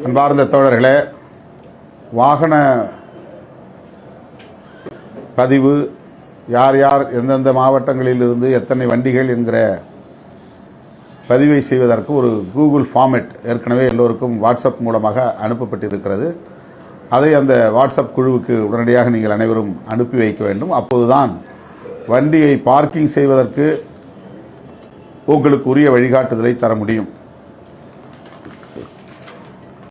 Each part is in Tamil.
அன்பார்ந்த தோழர்களே வாகன பதிவு யார் யார் எந்தெந்த மாவட்டங்களில் இருந்து எத்தனை வண்டிகள் என்கிற பதிவை செய்வதற்கு ஒரு கூகுள் ஃபார்மெட் ஏற்கனவே எல்லோருக்கும் வாட்ஸ்அப் மூலமாக அனுப்பப்பட்டிருக்கிறது. அதை அந்த வாட்ஸ்அப் குழுவுக்கு உடனடியாக நீங்கள் அனைவரும் அனுப்பி வைக்க வேண்டும். அப்போதுதான் வண்டியை பார்க்கிங் செய்வதற்கு உங்களுக்கு உரிய வழிகாட்டுதலை தர முடியும்.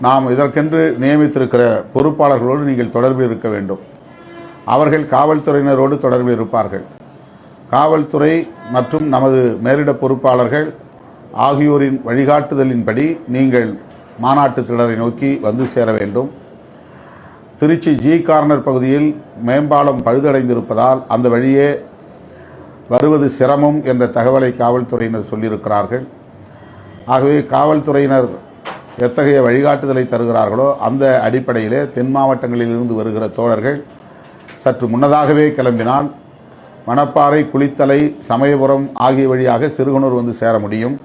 நாம் இதற்கென்று நியமித்திருக்கிற பொறுப்பாளர்களோடு நீங்கள் தொடர்பில் இருக்க வேண்டும். அவர்கள் காவல்துறையினரோடு தொடர்பில் இருப்பார்கள். காவல்துறை மற்றும் நமது மேலிட பொறுப்பாளர்கள் ஆகியோரின் வழிகாட்டுதலின்படி நீங்கள் மாநாட்டு திடரை நோக்கி வந்து சேர வேண்டும். திருச்சி ஜி கார்னர் பகுதியில் மேம்பாலம் பழுதடைந்திருப்பதால் அந்த வழியே வருவது சிரமம் என்ற தகவலை காவல்துறையினர் சொல்லியிருக்கிறார்கள். ஆகவே காவல்துறையினர் எத்தகைய வழிகாட்டுதலை தருகிறார்களோ அந்த அடிப்படையிலே தென் மாவட்டங்களிலிருந்து வருகிற தோழர்கள் சற்று முன்னதாகவே கிளம்பினால் மணப்பாறை குளித்தலை சமயபுரம் ஆகிய வழியாக சிறுகுனூர் வந்து சேர முடியும்.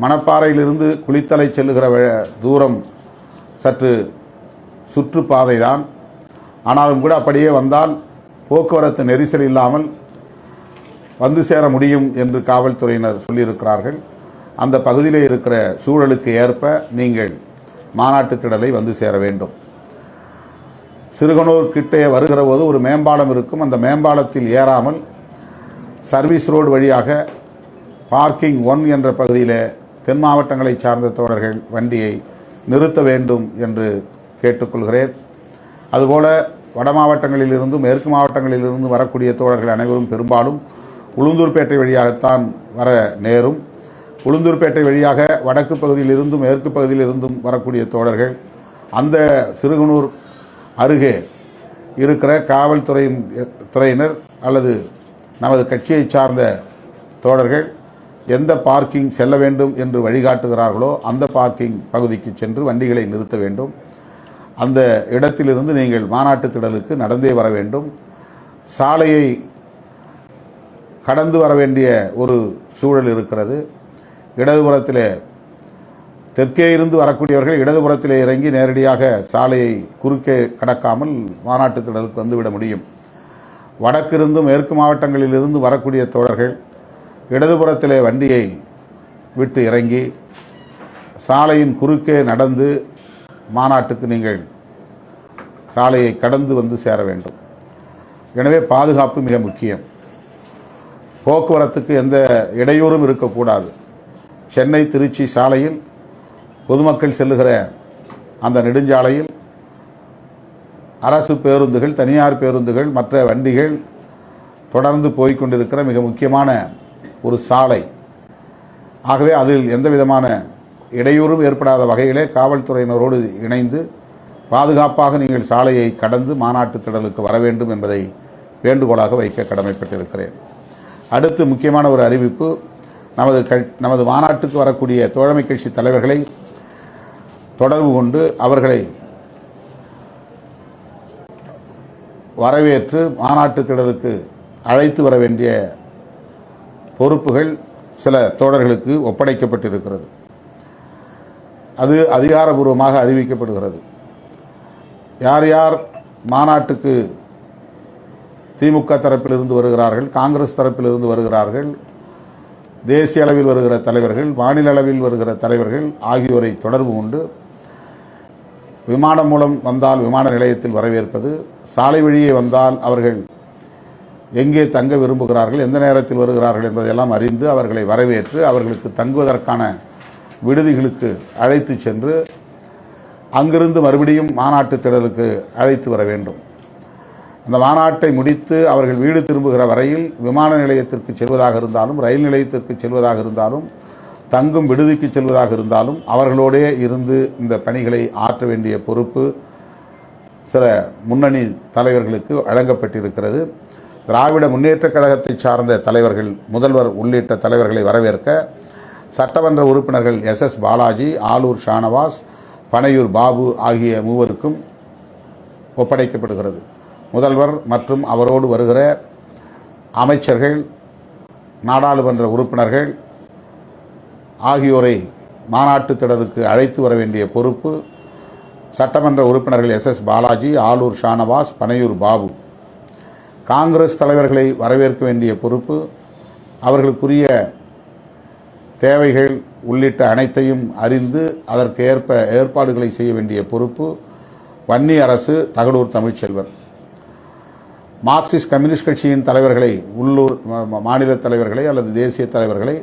மணப்பாறையிலிருந்து குளித்தலை செல்லுகிற வ- தூரம் சற்று சுற்றுப்பாதை தான் ஆனாலும் கூட அப்படியே வந்தால் போக்குவரத்து நெரிசல் இல்லாமல் வந்து சேர முடியும் என்று காவல்துறையினர் சொல்லியிருக்கிறார்கள். அந்த பகுதியில் இருக்கிற சூழலுக்கு ஏற்ப நீங்கள் மாநாட்டு திடலை வந்து சேர வேண்டும். சிறுகனூர் கிட்டே வருகிற போது ஒரு மேம்பாலம் இருக்கும். அந்த மேம்பாலத்தில் ஏறாமல் சர்வீஸ் ரோடு வழியாக பார்க்கிங் ஒன் என்ற பகுதியில் தென் மாவட்டங்களைச் சார்ந்த தோழர்கள் வண்டியை நிறுத்த வேண்டும் என்று கேட்டுக்கொள்கிறேன். அதுபோல வட மாவட்டங்களிலிருந்து மேற்கு மாவட்டங்களிலிருந்து வரக்கூடிய தோழர்கள் அனைவரும் பெரும்பாலும் உளுந்தூர்பேட்டை வழியாகத்தான் வர நேரும். உளுந்தூர்பேட்டை வழியாக வடக்கு பகுதியிலிருந்தும் மேற்கு பகுதியிலிருந்தும் வரக்கூடிய தோழர்கள் அந்த சிறுகுனூர் அருகே இருக்கிற காவல்துறை துறையினர் அல்லது நமது கட்சியை சார்ந்த தோழர்கள் எந்த பார்க்கிங் செல்ல வேண்டும் என்று வழிகாட்டுகிறார்களோ அந்த பார்க்கிங் பகுதிக்கு சென்று வண்டிகளை நிறுத்த வேண்டும். அந்த இடத்திலிருந்து நீங்கள் மாநாட்டு திடலுக்கு நடந்தே வர வேண்டும். சாலையை கடந்து வர வேண்டிய ஒரு சூழல் இருக்கிறது. இடதுபுறத்திலே தெற்கே இருந்து வரக்கூடியவர்கள் இடதுபுறத்திலே இறங்கி நேரடியாக சாலையை குறுக்கே கடக்காமல் மாநாட்டு திடலுக்கு வந்துவிட முடியும். வடக்கிருந்தும் மேற்கு மாவட்டங்களிலிருந்து வரக்கூடிய தோழர்கள் இடதுபுறத்திலே வண்டியை விட்டு இறங்கி சாலையின் குறுக்கே நடந்து மாநாட்டுக்கு நீங்கள் சாலையை கடந்து வந்து சேர வேண்டும். எனவே பாதுகாப்பு மிக முக்கியம். போக்குவரத்துக்கு எந்த இடையூறும் இருக்கக்கூடாது. சென்னை திருச்சி சாலையில் பொதுமக்கள் செல்லுகிற அந்த நெடுஞ்சாலையில் அரசு பேருந்துகள் தனியார் பேருந்துகள் மற்ற வண்டிகள் தொடர்ந்து போய்கொண்டிருக்கிற மிக முக்கியமான ஒரு சாலை. ஆகவே அதில் எந்த விதமான இடையூறும் ஏற்படாத வகையிலே காவல்துறையினரோடு இணைந்து பாதுகாப்பாக நீங்கள் சாலையை கடந்து மாநாட்டு திடலுக்கு வர வேண்டும் என்பதை வேண்டுகோளாக வைக்க கடமைப்பட்டிருக்கிறேன். அடுத்து முக்கியமான ஒரு அறிவிப்பு நமது க நமது மாநாட்டுக்கு வரக்கூடிய தோழமை கட்சி தலைவர்களை தொடர்பு கொண்டு அவர்களை வரவேற்று மாநாட்டு திடலுக்கு அழைத்து வர வேண்டிய பொறுப்புகள் சில தோழர்களுக்கு ஒப்படைக்கப்பட்டிருக்கிறது. அது அதிகாரபூர்வமாக அறிவிக்கப்படுகிறது. யார் யார் மாநாட்டுக்கு திமுக தரப்பிலிருந்து வருகிறார்கள் காங்கிரஸ் தரப்பிலிருந்து வருகிறார்கள் தேசிய அளவில் வருகிற தலைவர்கள் மாநில அளவில் வருகிற தலைவர்கள் ஆகியோரை தொடர்பு கொண்டு விமானம் மூலம் வந்தால் விமான நிலையத்தில் வரவேற்பது சாலை வழியே வந்தால் அவர்கள் எங்கே தங்க விரும்புகிறார்கள் எந்த நேரத்தில் வருகிறார்கள் என்பதையெல்லாம் அறிந்து அவர்களை வரவேற்று அவர்களுக்கு தங்குவதற்கான விடுதிகளுக்கு அழைத்து சென்று அங்கிருந்து மறுபடியும் மாநாட்டு திடலுக்கு அழைத்து வர வேண்டும். அந்த மாநாட்டை முடித்து அவர்கள் வீடு திரும்புகிற வரையில் விமான நிலையத்திற்கு செல்வதாக இருந்தாலும் ரயில் நிலையத்திற்கு செல்வதாக இருந்தாலும் தங்கும் விடுதிக்கு செல்வதாக இருந்தாலும் அவர்களோடே இருந்து இந்த பணிகளை ஆற்ற வேண்டிய பொறுப்பு சில முன்னணி தலைவர்களுக்கு வழங்கப்பட்டிருக்கிறது. திராவிட முன்னேற்றக் கழகத்தை சார்ந்த தலைவர்கள் முதல்வர் உள்ளிட்ட தலைவர்களை வரவேற்க சட்டமன்ற உறுப்பினர்கள் எஸ் எஸ் பாலாஜி ஆலூர் ஷானவாஸ் பனையூர் பாபு ஆகிய மூவருக்கும் ஒப்படைக்கப்படுகிறது. முதல்வர் மற்றும் அவரோடு வருகிற அமைச்சர்கள் நாடாளுமன்ற உறுப்பினர்கள் ஆகியோரை மாநாட்டு திடலுக்கு அழைத்து வர வேண்டிய பொறுப்பு சட்டமன்ற உறுப்பினர்கள் எஸ் எஸ் பாலாஜி ஆலூர் ஷானவாஸ் பனையூர் பாபு. காங்கிரஸ் தலைவர்களை வரவேற்க வேண்டிய பொறுப்பு அவர்களுக்குரிய தேவைகள் உள்ளிட்ட அனைத்தையும் அறிந்து அதற்கு ஏற்ப ஏற்பாடுகளை செய்ய வேண்டிய பொறுப்பு வன்னி அரசு தகடூர் தமிழ்ச்செல்வர். மார்க்சிஸ்ட் கம்யூனிஸ்ட் கட்சியின் தலைவர்களை உள்ளூர் மாநில தலைவர்களை அல்லது தேசிய தலைவர்களை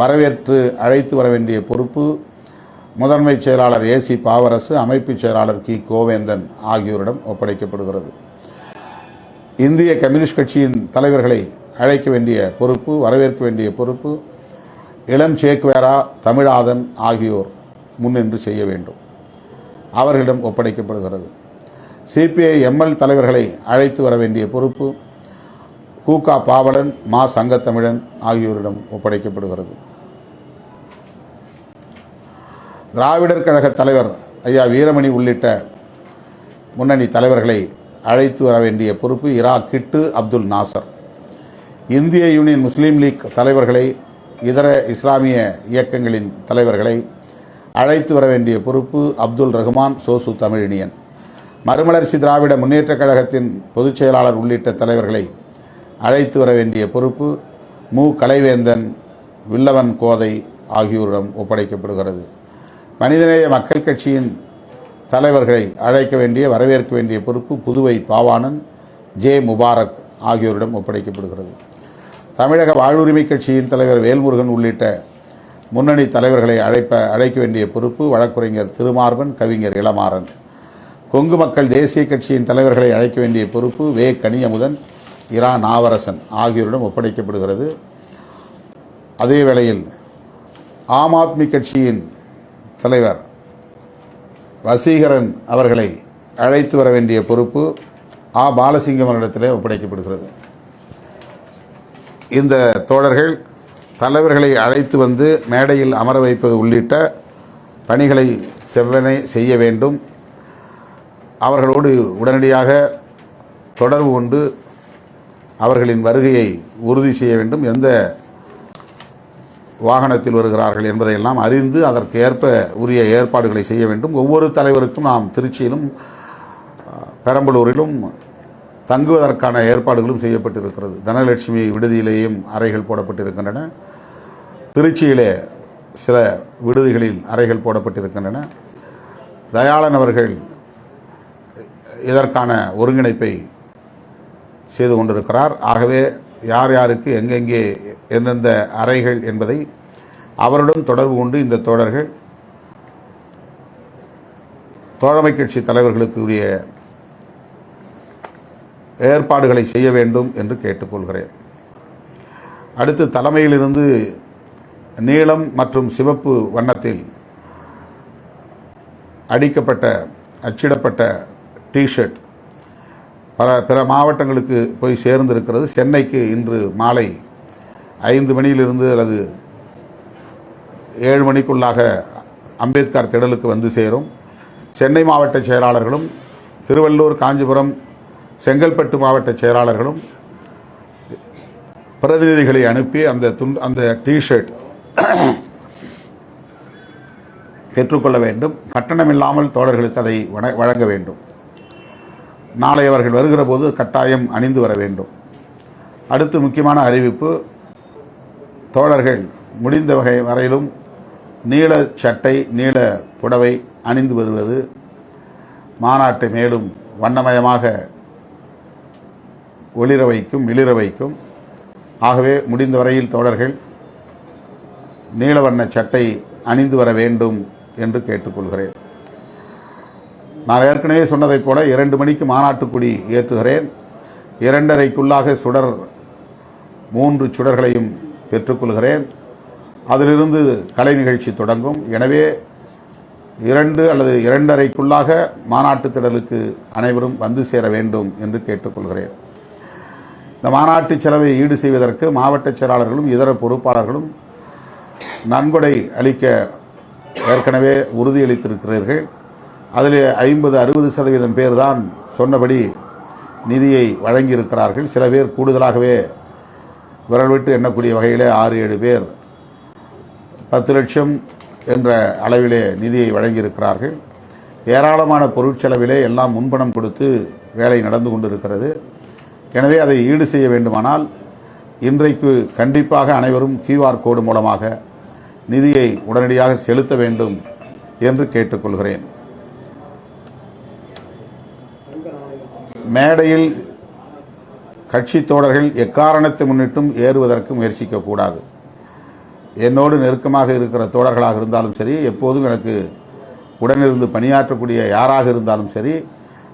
வரவேற்று அழைத்து வர வேண்டிய பொறுப்பு முதன்மைச் செயலாளர் ஏசி பாவரசு அமைப்புச் செயலாளர் கி. கோவேந்தன் ஆகியோரிடம் ஒப்படைக்கப்படுகிறது. இந்திய கம்யூனிஸ்ட் கட்சியின் தலைவர்களை அழைக்க வேண்டிய பொறுப்பு வரவேற்க வேண்டிய பொறுப்பு இளம் சேக்வேரா தமிழாதன் ஆகியோர் முன்னின்று செய்ய வேண்டும். அவர்களிடம் ஒப்படைக்கப்படுகிறது. சிபிஐ எம்எல் தலைவர்களை அழைத்து வர வேண்டிய பொறுப்பு கூகா பாவலன் மா. சங்கத்தமிழன் ஆகியோரிடம் ஒப்படைக்கப்படுகிறது. திராவிடர் கழக தலைவர் ஐயா வீரமணி உள்ளிட்ட முன்னணி தலைவர்களை அழைத்து வர வேண்டிய பொறுப்பு இரா. கிட்டு அப்துல் நாசர். இந்திய யூனியன் முஸ்லீம் லீக் தலைவர்களை இதர இஸ்லாமிய இயக்கங்களின் தலைவர்களை அழைத்து வர வேண்டிய பொறுப்பு அப்துல் ரஹ்மான் சோசு தமிழினியன். மறுமலர்ச்சி திராவிட முன்னேற்றக் கழகத்தின் பொதுச் செயலாளர் உள்ளிட்ட தலைவர்களை அழைத்து வர வேண்டிய பொறுப்பு மு. கலைவேந்தன் வில்லவன் கோதை ஆகியோரிடம் ஒப்படைக்கப்படுகிறது. மனிதநேய மக்கள் கட்சியின் தலைவர்களை அழைக்க வேண்டிய வரவேற்க வேண்டிய பொறுப்பு புதுவை பாவாணன் ஜே. முபாரக் ஆகியோரிடம் ஒப்படைக்கப்படுகிறது. தமிழக வாழ்வுரிமை கட்சியின் தலைவர் வேல்முருகன் உள்ளிட்ட முன்னணி தலைவர்களை அழைப்ப அழைக்க வேண்டிய பொறுப்பு வழக்குரைஞர் திருமார்பன் கவிஞர் இளமாறன். கொங்கு மக்கள் தேசிய கட்சியின் தலைவர்களை அழைக்க வேண்டிய பொறுப்பு வே. கனியமுதன் இரா. நாவரசன் ஆகியோரிடம் ஒப்படைக்கப்படுகிறது. அதே வேளையில் ஆம் ஆத்மி கட்சியின் தலைவர் வசீகரன் அவர்களை அழைத்து வர வேண்டிய பொறுப்பு ஆ. பாலசிங்கம் அவரிடத்திலே ஒப்படைக்கப்படுகிறது. இந்த தோழர்கள் தலைவர்களை அழைத்து வந்து மேடையில் அமர வைப்பது உள்ளிட்ட பணிகளை செவ்வனை செய்ய வேண்டும். அவர்களோடு உடனடியாக தொடர்பு கொண்டு அவர்களின் வருகையை உறுதி செய்ய வேண்டும். எந்த வாகனத்தில் வருகிறார்கள் என்பதையெல்லாம் அறிந்து அதற்கு ஏற்ப உரிய ஏற்பாடுகளை செய்ய வேண்டும். ஒவ்வொரு தலைவருக்கும் நாம் திருச்சியிலும் பெரம்பலூரிலும் தங்குவதற்கான ஏற்பாடுகளும் செய்யப்பட்டிருக்கிறது. தனலட்சுமி விடுதியிலேயும் அறைகள் போடப்பட்டிருக்கின்றன. திருச்சியிலே சில விடுதிகளில் அறைகள் போடப்பட்டிருக்கின்றன. தயாளன் அவர்கள் இதற்கான ஒருங்கிணைப்பை செய்து கொண்டிருக்கிறார். ஆகவே யார் யாருக்கு எங்கெங்கே எந்தெந்த அறைகள் என்பதை அவருடன் தொடர்பு கொண்டு இந்த தோழர்கள் தோழமை கட்சி தலைவர்களுக்கு உரிய ஏற்பாடுகளை செய்ய வேண்டும் என்று கேட்டுக்கொள்கிறேன். அடுத்து தலைமையிலிருந்து நீலம் மற்றும் சிவப்பு வண்ணத்தில் அடிக்கப்பட்ட அச்சிடப்பட்ட டிஷர்ட் பல பிற மாவட்டங்களுக்கு போய் சேர்ந்திருக்கிறது. சென்னைக்கு இன்று மாலை ஐந்து மணியிலிருந்து அல்லது ஏழு மணிக்குள்ளாக அம்பேத்கர் திடலுக்கு வந்து சேரும். சென்னை மாவட்ட செயலாளர்களும் திருவள்ளூர் காஞ்சிபுரம் செங்கல்பட்டு மாவட்ட செயலாளர்களும் பிரதிநிதிகளை அனுப்பி அந்த துண் அந்த டிஷர்ட் பெற்றுக்கொள்ள வேண்டும். கட்டணமில்லாமல் தோழர்களுக்கு அதை வழங்க வேண்டும். நாளை அவர்கள் வருகிற போது கட்டாயம் அணிந்து வர வேண்டும். அடுத்து முக்கியமான அறிவிப்பு. தோழர்கள் முடிந்த வகை வரையிலும் நீல சட்டை நீல புடவை அணிந்து வருவது மாநாட்டை மேலும் வண்ணமயமாக ஒளிர வைக்கும் மிளிர வைக்கும். ஆகவே முடிந்த வரையில் தோழர்கள் நீலவண்ண சட்டை அணிந்து வர வேண்டும் என்று கேட்டுக்கொள்கிறேன். நான் ஏற்கனவே சொன்னதைப் போல இரண்டு மணிக்கு மாநாட்டுக்குடி ஏற்றுகிறேன். இரண்டரைக்குள்ளாக சுடர் மூன்று சுடர்களையும் பெற்றுக்கொள்கிறேன். அதிலிருந்து கலை நிகழ்ச்சி தொடங்கும். எனவே இரண்டு அல்லது இரண்டரைக்குள்ளாக மாநாட்டு திடலுக்கு அனைவரும் வந்து சேர வேண்டும் என்று கேட்டுக்கொள்கிறேன். இந்த மாநாட்டு செலவை ஈடு செய்வதற்கு மாவட்ட செயலாளர்களும் இதர பொறுப்பாளர்களும் நன்கொடை அளிக்க ஏற்கனவே உறுதியளித்திருக்கிறீர்கள். அதில் ஐம்பது அறுபது சதவீதம் பேர் தான் சொன்னபடி நிதியை வழங்கியிருக்கிறார்கள். சில பேர் கூடுதலாகவே விரல் விட்டு எண்ணக்கூடிய வகையிலே ஆறு ஏழு பேர் பத்து லட்சம் என்ற அளவிலே நிதியை வழங்கியிருக்கிறார்கள். ஏராளமான பொருட்செலவிலே எல்லாம் முன்பணம் கொடுத்து வேலை நடந்து கொண்டிருக்கிறது. எனவே அதை ஈடு செய்ய வேண்டுமானால் இன்றைக்கு கண்டிப்பாக அனைவரும் கியூஆர் கோடு மூலமாக நிதியை உடனடியாக செலுத்த வேண்டும் என்று கேட்டுக்கொள்கிறேன். மேடையில் கட்சி தோழர்கள் எக்காரணத்தை முன்னிட்டும் ஏறுவதற்கு முயற்சிக்கக்கூடாது. என்னோடு நெருக்கமாக இருக்கிற தோழர்களாக இருந்தாலும் சரி எப்போதும் எனக்கு உடனிருந்து பணியாற்றக்கூடிய யாராக இருந்தாலும் சரி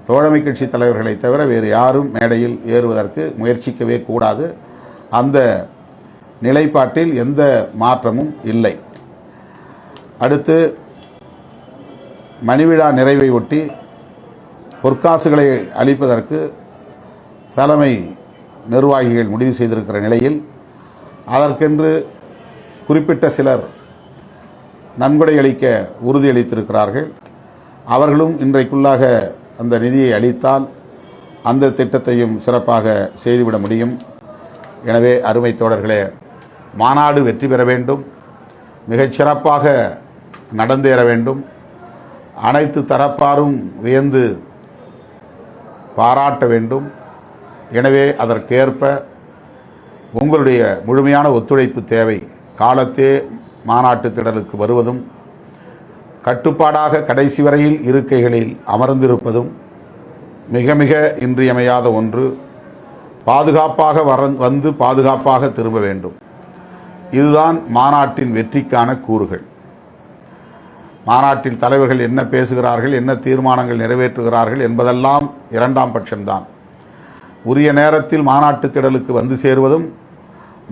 தோழமை கட்சி தலைவர்களை தவிர வேறு யாரும் மேடையில் ஏறுவதற்கு முயற்சிக்கவே கூடாது. அந்த நிலைப்பாட்டில் எந்த மாற்றமும் இல்லை. அடுத்து மணிவிழா நிறைவை ஒட்டி பொற்காசுகளை அளிப்பதற்கு தலைமை நிர்வாகிகள் முடிவு செய்திருக்கிற நிலையில் அதற்கென்று குறிப்பிட்ட சிலர் நன்கொடை அளிக்க உறுதியளித்திருக்கிறார்கள் அவர்களும் இன்றைக்குள்ளாக அந்த நிதியை அளித்தால் அந்த திட்டத்தையும் சிறப்பாக செய்துவிட முடியும். எனவே அருமை தோழர்களே மாநாடு வெற்றி பெற வேண்டும். மிகச்சிறப்பாக நடந்தேற வேண்டும். அனைத்து தரப்பாரும் வியந்து பாராட்ட வேண்டும். எனவே அதற்கேற்ப உங்களுடைய முழுமையான ஒத்துழைப்பு தேவை. காலத்தே மாநாட்டு திடலுக்கு வருவதும் கட்டுப்பாடாக கடைசி வரையில் இருக்கைகளில் அமர்ந்திருப்பதும் மிக மிக இன்றியமையாத ஒன்று. பாதுகாப்பாக வர வந்து பாதுகாப்பாக திரும்ப வேண்டும். இதுதான் மாநாட்டின் வெற்றிக்கான கூறுகள். மாநாட்டில் தலைவர்கள் என்ன பேசுகிறார்கள் என்ன தீர்மானங்கள் நிறைவேற்றுகிறார்கள் என்பதெல்லாம் இரண்டாம் பட்சம்தான். உரிய நேரத்தில் மாநாட்டு திடலுக்கு வந்து சேருவதும்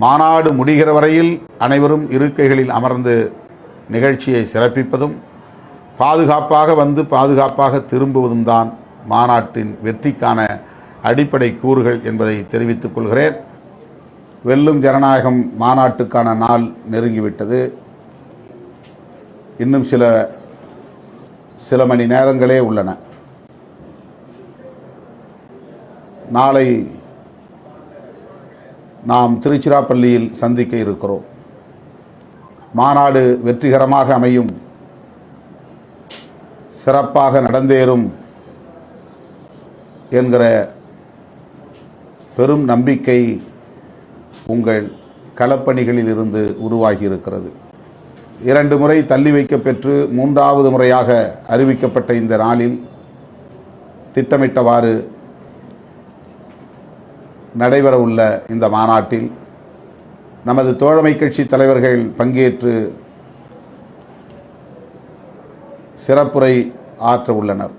மாநாடு முடிகிற வரையில் அனைவரும் இருக்கைகளில் அமர்ந்து நிகழ்ச்சியை சிறப்பிப்பதும் பாதுகாப்பாக வந்து பாதுகாப்பாக திரும்புவதும் தான் மாநாட்டின் வெற்றிக்கான அடிப்படை கூறுகள் என்பதை தெரிவித்துக் கொள்கிறேன். வெல்லும் ஜனநாயகம் மாநாட்டுக்கான நாள் நெருங்கிவிட்டது. இன்னும் சில சில மணி நேரங்களே உள்ளன. நாளை நாம் திருச்சிராப்பள்ளியில் சந்திக்க இருக்கிறோம். மாநாடு வெற்றிகரமாக அமையும். சிறப்பாக நடந்தேறும் என்கிற பெரும் நம்பிக்கை உங்கள் களப்பணிகளில் இருந்து உருவாகியிருக்கிறது. இரண்டு முறை தள்ளி வைக்கப்பெற்று மூன்றாவது முறையாக அறிவிக்கப்பட்ட இந்த நாளில் திட்டமிட்டவாறு நடைபெறவுள்ள இந்த மாநாட்டில் நமது தோழமை கட்சி தலைவர்கள் பங்கேற்று சிறப்புரை ஆற்ற உள்ளனர்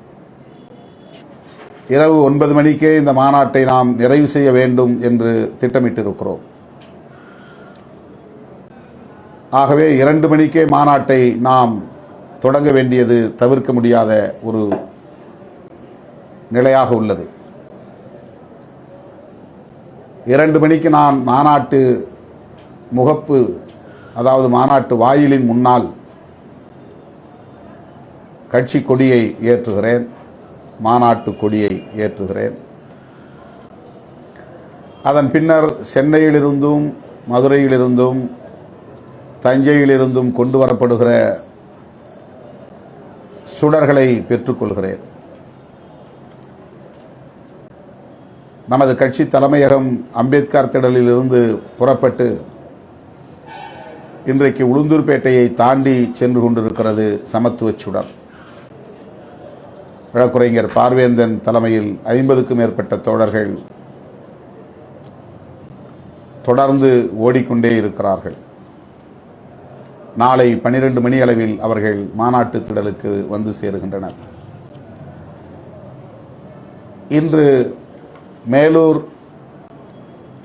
இரவு ஒன்பது மணிக்கே இந்த மாநாட்டை நாம் நிறைவு செய்ய வேண்டும் என்று திட்டமிட்டிருக்கிறோம். ஆகவே இரண்டு மணிக்கே மாநாட்டை நாம் தொடங்க வேண்டியது தவிர்க்க முடியாத ஒரு நிலையாக உள்ளது. இரண்டு மணிக்கு நான் மாநாட்டு முகப்பு அதாவது மாநாட்டு வாயிலின் முன்னால் கட்சி கொடியை ஏற்றுகிறேன் மாநாட்டு கொடியை ஏற்றுகிறேன். அதன் பின்னர் சென்னையிலிருந்தும் மதுரையிலிருந்தும் தஞ்சையிலிருந்தும் கொண்டு வரப்படுகிற சுடர்களை பெற்றுக்கொள்கிறேன். நமது கட்சி தலைமையகம் அம்பேத்கர் திடலில் இருந்து புறப்பட்டு இன்றைக்கு உளுந்தூர்பேட்டையை தாண்டி சென்று கொண்டிருக்கிறது சமத்துவச் சுடர். வழக்குரைஞர் பார்வேந்தன் தலைமையில் ஐம்பதுக்கும் மேற்பட்ட தோழர்கள் தொடர்ந்து ஓடிக்கொண்டே இருக்கிறார்கள். நாளை பன்னிரண்டு மணி அளவில் அவர்கள் மாநாட்டு திடலுக்கு வந்து சேருகின்றனர். இன்று மேலூர்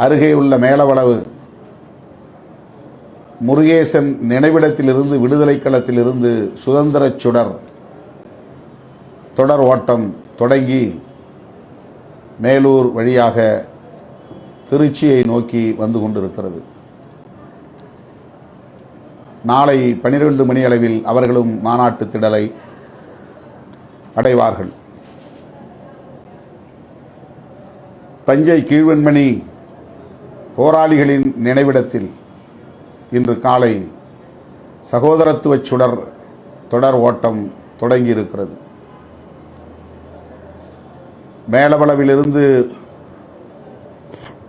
அருகே உள்ள மேலவளவு முருகேசன் நினைவிடத்திலிருந்து விடுதலை களத்திலிருந்து சுதந்திரச் சுடர் தொடர் ஓட்டம் தொடங்கி மேலூர் வழியாக திருச்சியை நோக்கி வந்து கொண்டிருக்கிறது. நாளை பனிரெண்டு மணி அளவில் அவர்களும் மாநாட்டு திடலை அடைவார்கள். தஞ்சை கீழ்வெண்மணி போராளிகளின் நினைவிடத்தில் இன்று காலை சகோதரத்துவச் சுடர் தொடர் ஓட்டம் தொடங்கியிருக்கிறது. மேலவளவிலிருந்து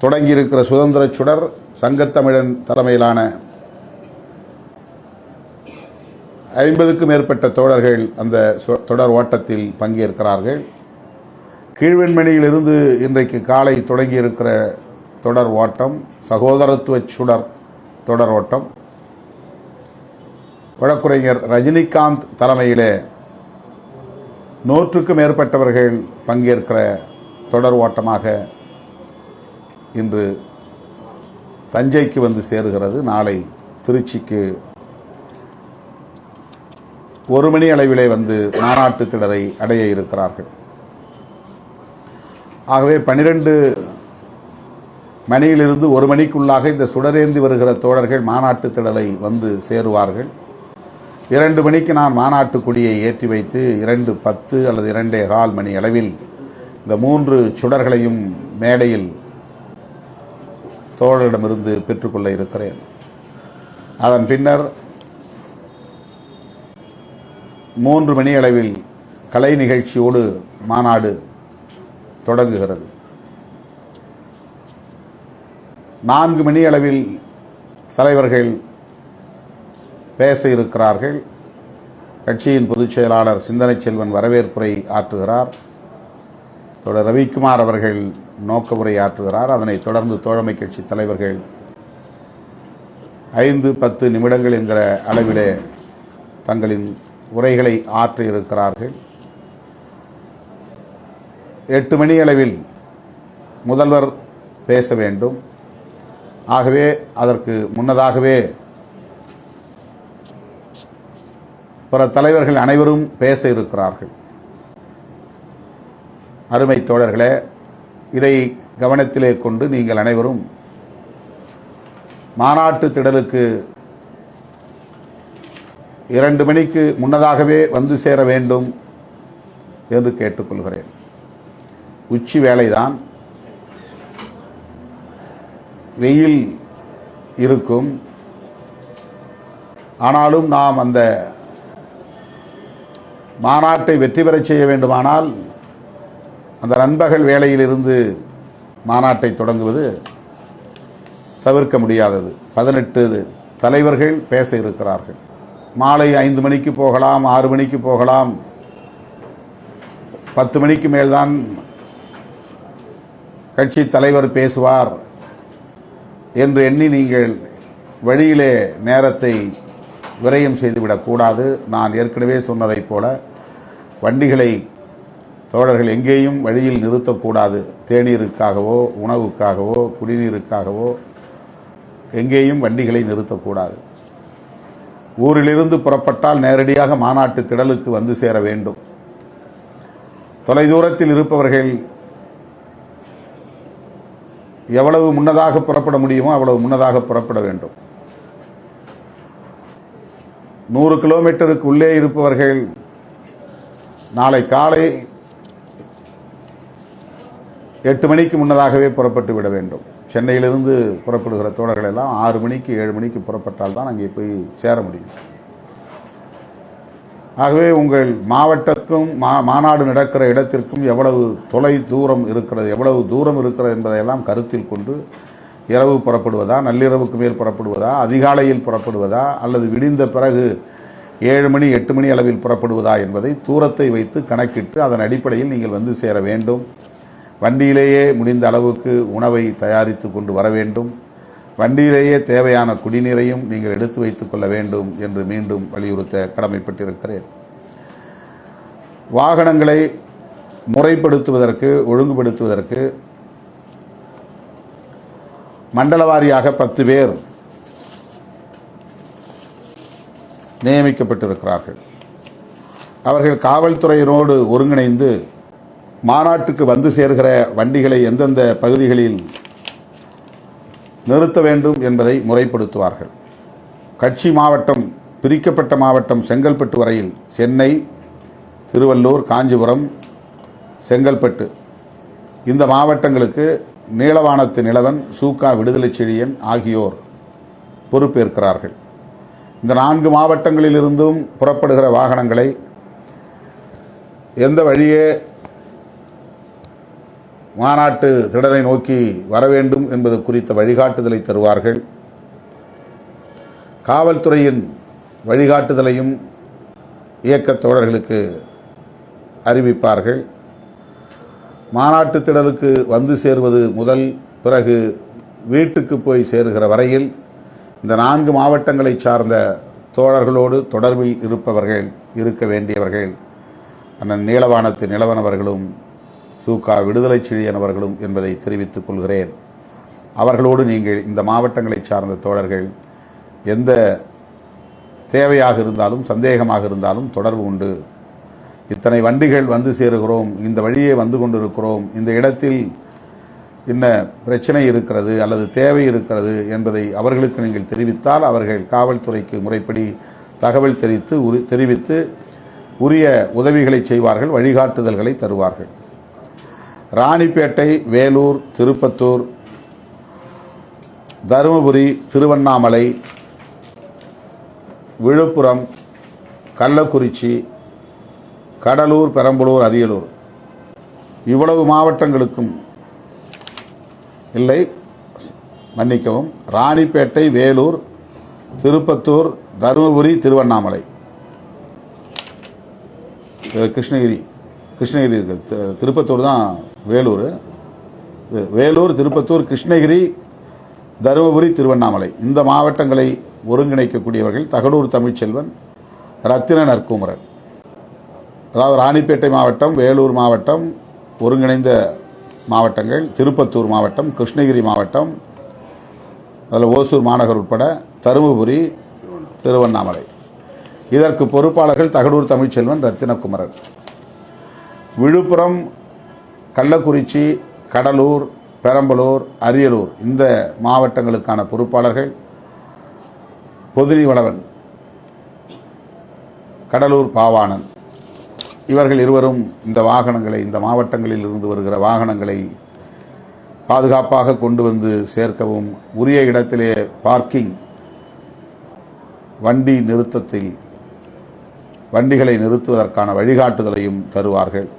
தொடங்கியிருக்கிற சுதந்திர சுடர் சங்கத்தமிழன் தலைமையிலான ஐம்பதுக்கும் மேற்பட்ட தோழர்கள் அந்த தொடர் ஓட்டத்தில் பங்கேற்கிறார்கள். கீழ்வெண்மணியிலிருந்து இன்றைக்கு காலை தொடங்கியிருக்கிற தொடர் ஓட்டம் சகோதரத்துவ சுடர் தொடர் ஓட்டம். வழக்குரைஞர் ரஜினிகாந்த் தலைமையிலே நூற்றுக்கும் மேற்பட்டவர்கள் பங்கேற்கிற தொடர் ஓட்டமாக இன்று தஞ்சைக்கு வந்து சேருகிறது. நாளை திருச்சிக்கு ஒரு மணி அளவிலே வந்து மாநாட்டு திடரை அடைய இருக்கிறார்கள். ஆகவே பனிரெண்டு மணியிலிருந்து ஒரு மணிக்குள்ளாக இந்த சுடரேந்தி வருகிற தோழர்கள் மாநாட்டு திடலை வந்து சேருவார்கள். இரண்டு மணிக்கு நான் மாநாட்டு கொடியை ஏற்றி வைத்து இரண்டு பத்து அல்லது இரண்டே கால் மணி அளவில் இந்த மூன்று சுடர்களையும் மேடையில் தோழரிடமிருந்து பெற்றுக்கொள்ள இருக்கிறேன். அதன் பின்னர் மூன்று மணி அளவில் கலை நிகழ்ச்சியோடு மாநாடு தொடங்குகிறது. நான்கு மணி அளவில் தலைவர்கள் பேச இருக்கிறார்கள். கட்சியின் பொதுச் செயலாளர் சிந்தனை செல்வன் வரவேற்புரை ஆற்றுகிறார். தொடர் ரவிக்குமார் அவர்கள் நோக்க உரை ஆற்றுகிறார். அதனைத் தொடர்ந்து தோழமை கட்சி தலைவர்கள் ஐந்து பத்து நிமிடங்கள் என்கிற அளவிலே தங்களின் உரைகளை ஆற்றியிருக்கிறார்கள் எட்டு மணி அளவில் முதல்வர் பேச வேண்டும். ஆகவே அதற்கு முன்னதாகவே பிற தலைவர்கள் அனைவரும் பேச இருக்கிறார்கள். அருமை தோழர்களே இதை கவனத்திலே கொண்டு நீங்கள் அனைவரும் மாநாட்டு திடலுக்கு இரண்டு மணிக்கு முன்னதாகவே வந்து சேர வேண்டும் என்று கேட்டுக்கொள்கிறேன். உச்சி வேலைதான். வெயில் இருக்கும். ஆனாலும் நாம் அந்த மாநாட்டை வெற்றி பெறச் செய்ய வேண்டுமானால் அந்த நண்பகல் வேலையிலிருந்து மாநாட்டை தொடங்குவது தவிர்க்க முடியாதது. பதினெட்டு தலைவர்கள் பேச இருக்கிறார்கள். மாலை ஐந்து மணிக்கு போகலாம் ஆறு மணிக்கு போகலாம். பத்து மணிக்கு மேல்தான் கட்சி தலைவர் பேசுவார் என்று எண்ணி நீங்கள் வழியிலே நேரத்தை விரயம் செய்துவிடக்கூடாது நான் ஏற்கனவே சொன்னதைப் போல வண்டிகளை தோழர்கள் எங்கேயும் வழியில் நிறுத்தக்கூடாது தேநீருக்காகவோ உணவுக்காகவோ குடிநீருக்காகவோ எங்கேயும் வண்டிகளை நிறுத்தக்கூடாது ஊரிலிருந்து புறப்பட்டால் நேரடியாக மாநாட்டு திடலுக்கு வந்து சேர வேண்டும். தொலைதூரத்தில் இருப்பவர்கள் எவ்வளவு முன்னதாக புறப்பட முடியுமோ அவ்வளவு முன்னதாக புறப்பட வேண்டும். நூறு கிலோமீட்டருக்கு உள்ளே இருப்பவர்கள் நாளை காலை எட்டு மணிக்கு முன்னதாகவே புறப்பட்டு விட வேண்டும். சென்னையிலிருந்து புறப்படுகிற தோழர்கள் எல்லாம் ஆறு மணிக்கு ஏழு மணிக்கு புறப்பட்டால் தான் அங்கே போய் சேர முடியும். ஆகவே உங்கள் மாவட்டத்துக்கும் மா மாநாடு நடக்கிற இடத்திற்கும் எவ்வளவு தொலை தூரம் இருக்கிறது எவ்வளவு தூரம் இருக்கிறது என்பதையெல்லாம் கருத்தில் கொண்டு இரவு புறப்படுவதா நள்ளிரவுக்கு மேல் புறப்படுவதா அதிகாலையில் புறப்படுவதா அல்லது விடிந்த பிறகு ஏழு மணி எட்டு மணி அளவில் புறப்படுவதா என்பதை தூரத்தை வைத்து கணக்கிட்டு அதன் அடிப்படையில் நீங்கள் வந்து சேர வேண்டும். வண்டியிலேயே முடிந்த அளவுக்கு உணவை தயாரித்து கொண்டு வர வேண்டும். வண்டியிலேயே தேவையான குடிநீரையும் நீங்கள் எடுத்து வைத்துக் கொள்ள வேண்டும் என்று மீண்டும் வலியுறுத்த கடமைப்பட்டிருக்கிறேன். வாகனங்களை முறைப்படுத்துவதற்கு ஒழுங்குபடுத்துவதற்கு மண்டல வாரியாக பத்து பேர் நியமிக்கப்பட்டிருக்கிறார்கள். அவர்கள் காவல்துறையினோடு ஒருங்கிணைந்து மாநாட்டுக்கு வந்து சேர்கிற வண்டிகளை எந்தெந்த பகுதிகளில் நிறுத்த வேண்டும் என்பதை முறைப்படுத்துவார்கள். கட்சி மாவட்டம் பிரிக்கப்பட்ட மாவட்டம் செங்கல்பட்டு வரையில் சென்னை திருவள்ளூர் காஞ்சிபுரம் செங்கல்பட்டு. இந்த மாவட்டங்களுக்கு நீளவானத்து நிலவன் சூக்கா விடுதலை செழியன் ஆகியோர் பொறுப்பேற்கிறார்கள். இந்த நான்கு மாவட்டங்களிலிருந்தும் புறப்படுகிற வாகனங்களை எந்த வழியே மாநாட்டு திடலை நோக்கி வர வேண்டும் என்பது குறித்த வழிகாட்டுதலை தருவார்கள். காவல்துறையின் வழிகாட்டுதலையும் இயக்கத் தோழர்களுக்கு அறிவிப்பார்கள். மாநாட்டு திடலுக்கு வந்து சேர்வது முதல் பிறகு வீட்டுக்கு போய் சேருகிற வரையில் இந்த நான்கு மாவட்டங்களை சார்ந்த தோழர்களோடு தொடர்பில் இருப்பவர்கள் இருக்க வேண்டியவர்கள் அண்ணன் நீலவானத்து நிலவனவர்களும் சூகா விடுதலை செழியனவர்களும் என்பதை தெரிவித்துக் கொள்கிறேன். அவர்களோடு நீங்கள் இந்த மாவட்டங்களை சார்ந்த தோழர்கள் எந்த தேவையாக இருந்தாலும் சந்தேகமாக இருந்தாலும் தொடர்பு உண்டு. இத்தனை வண்டிகள் வந்து சேருகிறோம் இந்த வழியே வந்து கொண்டிருக்கிறோம் இந்த இடத்தில் என்ன பிரச்சனை இருக்கிறது அல்லது தேவை இருக்கிறது என்பதை அவர்களுக்கு நீங்கள் தெரிவித்தால் அவர்கள் காவல்துறைக்கு முறைப்படி தகவல் தெரிவித்து உரி தெரிவித்து உரிய உதவிகளை செய்வார்கள் வழிகாட்டுதல்களை தருவார்கள். ராணிப்பேட்டை வேலூர் திருப்பத்தூர் தருமபுரி திருவண்ணாமலை விழுப்புரம் கள்ளக்குறிச்சி கடலூர் பெரம்பலூர் அரியலூர். இவ்வளவு மாவட்டங்களுக்கும் இல்லை மன்னிக்கவும் ராணிப்பேட்டை வேலூர் திருப்பத்தூர் தருமபுரி திருவண்ணாமலை. கிருஷ்ணகிரி. கிருஷ்ணகிரி இருக்குது. திருப்பத்தூர் தான் வேலூர். இது வேலூர் திருப்பத்தூர் கிருஷ்ணகிரி தருமபுரி திருவண்ணாமலை. இந்த மாவட்டங்களை ஒருங்கிணைக்கக்கூடியவர்கள் தகடூர் தமிழ்ச்செல்வன் ரத்தின நற்குமரன். அதாவது ராணிப்பேட்டை மாவட்டம் வேலூர் மாவட்டம் ஒருங்கிணைந்த மாவட்டங்கள் திருப்பத்தூர் மாவட்டம் கிருஷ்ணகிரி மாவட்டம் அதில் ஓசூர் மாநகர் உட்பட தருமபுரி திருவண்ணாமலை. இதற்கு பொறுப்பாளர்கள் தகடூர் தமிழ்ச்செல்வன் ரத்தினகுமரன். விழுப்புரம் கள்ளக்குறிச்சி கடலூர் பெரம்பலூர் அரியலூர் இந்த மாவட்டங்களுக்கான பொறுப்பாளர்கள் பொதிரி வளவன் கடலூர் பாவாணன். இவர்கள் இருவரும் இந்த வாகனங்களை இந்த மாவட்டங்களில் இருந்து வருகிற வாகனங்களை பாதுகாப்பாக கொண்டு வந்து சேர்க்கவும் உரிய இடத்திலே பார்க்கிங் வண்டி நிறுத்தத்தில் வண்டிகளை நிறுத்துவதற்கான வழிகாட்டுதலையும் தருவார்கள்.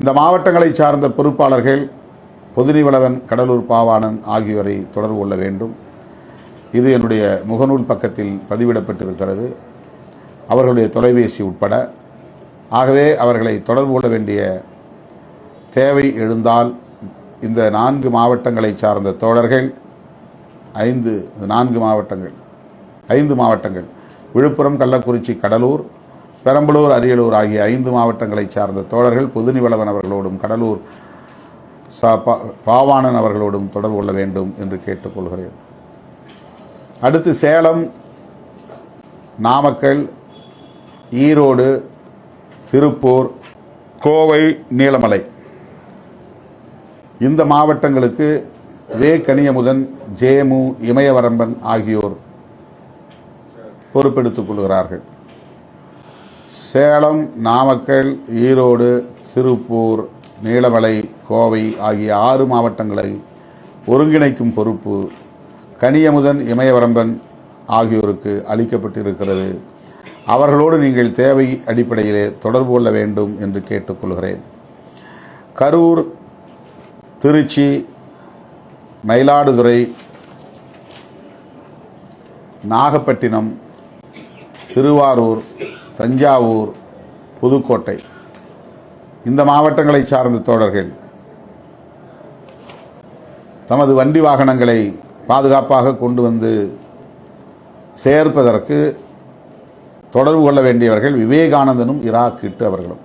இந்த மாவட்டங்களை சார்ந்த பொறுப்பாளர்கள் பொதுநிவளவன் கடலூர் பாவாணன் ஆகியோரை தொடர்பு கொள்ள வேண்டும். இது என்னுடைய முகநூல் பக்கத்தில் பதிவிடப்பட்டிருக்கிறது. அவர்களுடைய தொலைபேசி உட்பட. ஆகவே அவர்களை தொடர்பு கொள்ள வேண்டிய தேவை எழுந்தால் இந்த நான்கு மாவட்டங்களை சார்ந்த தோழர்கள் ஐந்து நான்கு மாவட்டங்கள் ஐந்து மாவட்டங்கள். விழுப்புரம் கள்ளக்குறிச்சி கடலூர் பெரம்பலூர் அரியலூர் ஆகிய ஐந்து மாவட்டங்களைச் சார்ந்த தோழர்கள் புதுநிவளவன் அவர்களோடும் கடலூர் சா பா- பாவாணன் அவர்களோடும் தொடர்பு கொள்ள வேண்டும் என்று கேட்டுக்கொள்கிறேன். அடுத்து சேலம் நாமக்கல் ஈரோடு திருப்பூர் கோவை நீலமலை. இந்த மாவட்டங்களுக்கு வே. கனியமுதன் ஜேமு இமயவரம்பன் ஆகியோர் பொறுப்பெடுத்துக் கொள்கிறார்கள். சேலம் நாமக்கல் ஈரோடு திருப்பூர் நீலமலை கோவை ஆகிய ஆறு மாவட்டங்களை ஒருங்கிணைக்கும் பொறுப்பு கனியமுதன் இமயவரம்பன் ஆகியோருக்கு அளிக்கப்பட்டிருக்கிறது. அவர்களோடு நீங்கள் தேவை அடிப்படையிலே தொடர்பு கொள்ள வேண்டும் என்று கேட்டுக்கொள்கிறேன். கரூர் திருச்சி மயிலாடுதுறை நாகப்பட்டினம் திருவாரூர் தஞ்சாவூர் புதுக்கோட்டை. இந்த மாவட்டங்களை சார்ந்த தோழர்கள் தமது வண்டி வாகனங்களை பாதுகாப்பாக கொண்டு வந்து சேர்ப்பதற்கு தொடர்பு கொள்ள வேண்டியவர்கள் விவேகானந்தனும் இரா கிட்டு அவர்களும்.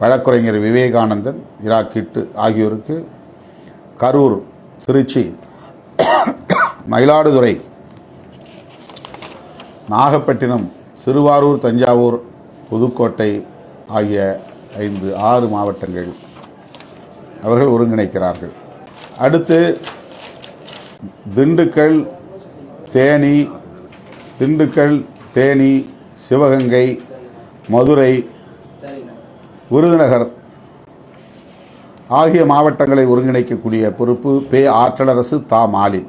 வழக்குரைஞர் விவேகானந்தன் இரா கிட்டு ஆகியோருக்கு கரூர் திருச்சி மயிலாடுதுறை நாகப்பட்டினம் சிறுவாரூர் தஞ்சாவூர் புதுக்கோட்டை ஆகிய ஐந்து ஆறு மாவட்டங்கள் அவர்கள் ஒருங்கிணைக்கிறார்கள். அடுத்து திண்டுக்கல் தேனி திண்டுக்கல் தேனி சிவகங்கை மதுரை விருதுநகர் ஆகிய மாவட்டங்களை ஒருங்கிணைக்கக்கூடிய பொறுப்பு பே ஆற்றலரசு தா மாலின்.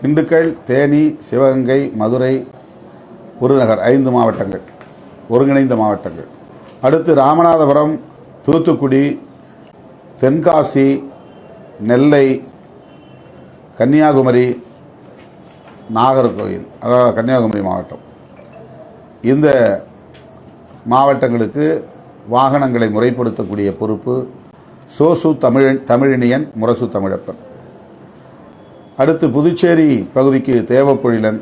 திண்டுக்கல் தேனி சிவகங்கை மதுரை விருதுநகர் ஐந்து மாவட்டங்கள் ஒருங்கிணைந்த மாவட்டங்கள். அடுத்து ராமநாதபுரம் தூத்துக்குடி தென்காசி நெல்லை கன்னியாகுமரி நாகர்கோவில் அதாவது கன்னியாகுமரி மாவட்டம். இந்த மாவட்டங்களுக்கு வாகனங்களை முறைப்படுத்தக்கூடிய பொறுப்பு சோசு தமிழ் தமிழினியன் முரசு தமிழப்பன். அடுத்து புதுச்சேரி பகுதிக்கு தேவப்பொழிலன்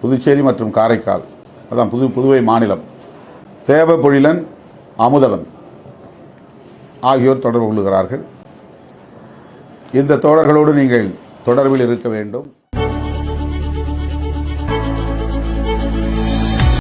புதுச்சேரி மற்றும் காரைக்கால் அதான் புது புதுவை மாநிலம். தேவபொழிலன் அமுதவன் ஆகியோர் தொடர்பு கொள்கிறார்கள். இந்த தோழர்களோடு நீங்கள் தொடர்பில் இருக்க வேண்டும்.